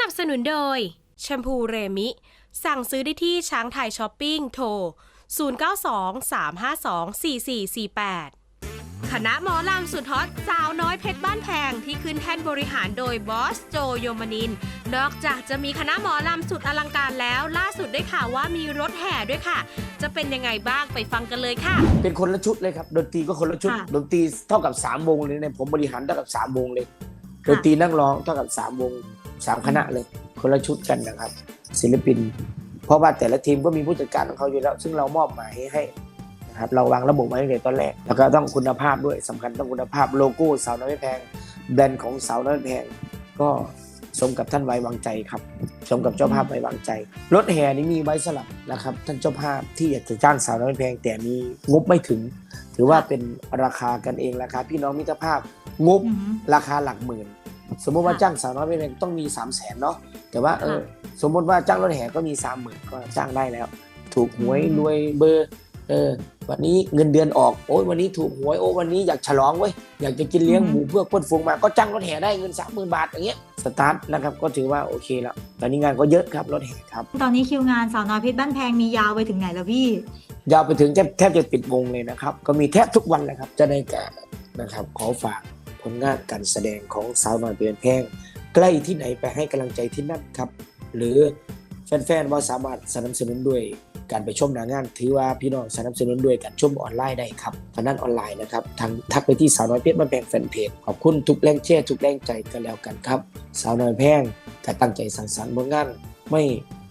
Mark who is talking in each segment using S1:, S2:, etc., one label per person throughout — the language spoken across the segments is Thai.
S1: นับสนุนโดยแชมพูเรมิ สั่งซื้อได้ที่ช้างไทยช้อปปิ้งโทร 0923524448 คณะหมอลำสุดฮอตสาวน้อยเพชรบ้านแพงที่ขึ้นแท่นบริหารโดยบอสโจโยมานิน นอกจากจะมีคณะหมอลำสุดอลังการแล้ว ล่าสุดได้ข่าวว่ามีรถแห่ด้วยค่ะ จะเป็นยังไงบ้างไปฟังกันเลยค่ะ
S2: เป็นคนละชุดเลยครับ ดนตรีก็คนละชุด
S1: ค่ะ
S2: ดนตรีเท่ากับสามวงเลยเนี่ยผมบริหารเท่ากับสามวงเลย ดนตรีนักร้องเท่ากับสามวง สามคณะเลยคนละชุดกันนะครับ ศิลปิน เพราะว่าแต่ละทีมก็มีผู้จัดการของเขาอยู่แล้ว ซึ่งเรามอบหมายให้นะครับเราวางระบบไว้ตั้งแต่ตอนแรกแล้วก็ต้องคุณภาพด้วยสำคัญต้องคุณภาพโลโก้สาวน้อยไม่แพงแบรนด์ของสาวน้อยไม่แพงก็สมกับท่านไว้วางใจครับสมกับเจ้าภาพไว้วางใจ รถแห่นี้มีไว้สลับนะครับ ท่านเจ้าภาพที่อยากจะจ้างสาวน้อยไม่แพงแต่มีงบไม่ถึง ถือว่าเป็นราคากันเองราคาพี่น้องมิตรภาพงบ
S3: อืม
S2: ราคาหลักหมื่น สมมติว่า
S3: ค่ะ
S2: จ้างสาวน้อยไม่แพงต้องมี3 0 0แสนเนาะแต่ว่าเออสมมติว่าจ้างรถแห่ก็มี3 0,000ก็จ้างได้แล้ว ถูกหวยรวยเบอร์เออวันนี้เงินเดือนออกโอ้ยวันนี้ถูกหวยโอ้วันนี้อยากฉลองเว้ยอยากจะกินเลี้ยงหมูเพื่อเพื่อนฝูงมาก็จ้างรถแห่ได้เงิน30,000บาทอย่างเงี้ยสตาร์ทนะครับก็ถือว่าโอเคแล้วตอนนี้งานก็เยอะครับรถแห่ครับ
S3: ตอนนี้คิวงานสาวน้อยเพชรบ้านแพงมียาวไปถึงไหนแล้วพี่
S2: ยาวไปถึงแทบแทบจะปิดวงเลยนะครับ ก็มีแทบทุกวันเลยครับจะได้แก่นะครับขอฝากผ ลงานการแสดงของสาวน้อยเปลี่ยนแพงใกล้ที่ไหนไปให้กำลังใจที่นั่นครับ หรือแฟนๆว่าสามารถสนับสนุนด้วยการไปชมหนางาน ถือว่าพี่น้องสนับสนุนด้วยการชมออนไลน์ได้ครับทางด้นออนไลน์นะครับทางทักไปที่สาวน้อยเพชรบ้าแพงแฟนเพจขอบคุณทุกแรงเชียร์ทุกแรงใจกันแล้วกันครับ สาวน้อยแพงก็ตั้งใจสรรสรรค์ผลงาน ไม่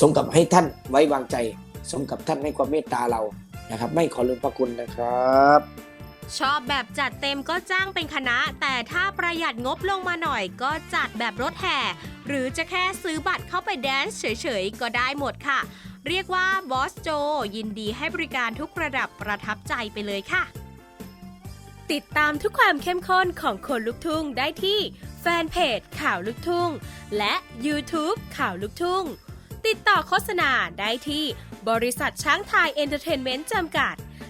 S2: สมกับให้ท่านไว้วางใจ สมกับท่านให้ความเมตตาเรานะครับ ไม่ขอลืมพระคุณนะครับ
S1: ชอบแบบจัดเต็มก็จ้างเป็นคณะ แต่ถ้าประหยัดงบลงมาหน่อยก็จัดแบบรถแห่ หรือจะแค่ซื้อบัตรเข้าไปแดนซ์เฉยๆ ก็ได้หมดค่ะ เรียกว่าบอสโจยินดีให้บริการทุกระดับประทับใจไปเลยค่ะ ติดตามทุกความเข้มข้นของคนลุกทุ่งได้ที่แฟนเพจข่าวลุกทุ่ง และ YouTube ข่าวลุกทุ่ง ติดต่อโฆษณาได้ที่บริษัทช้างไทยเอนเตอร์เทนเมนต์จำกัด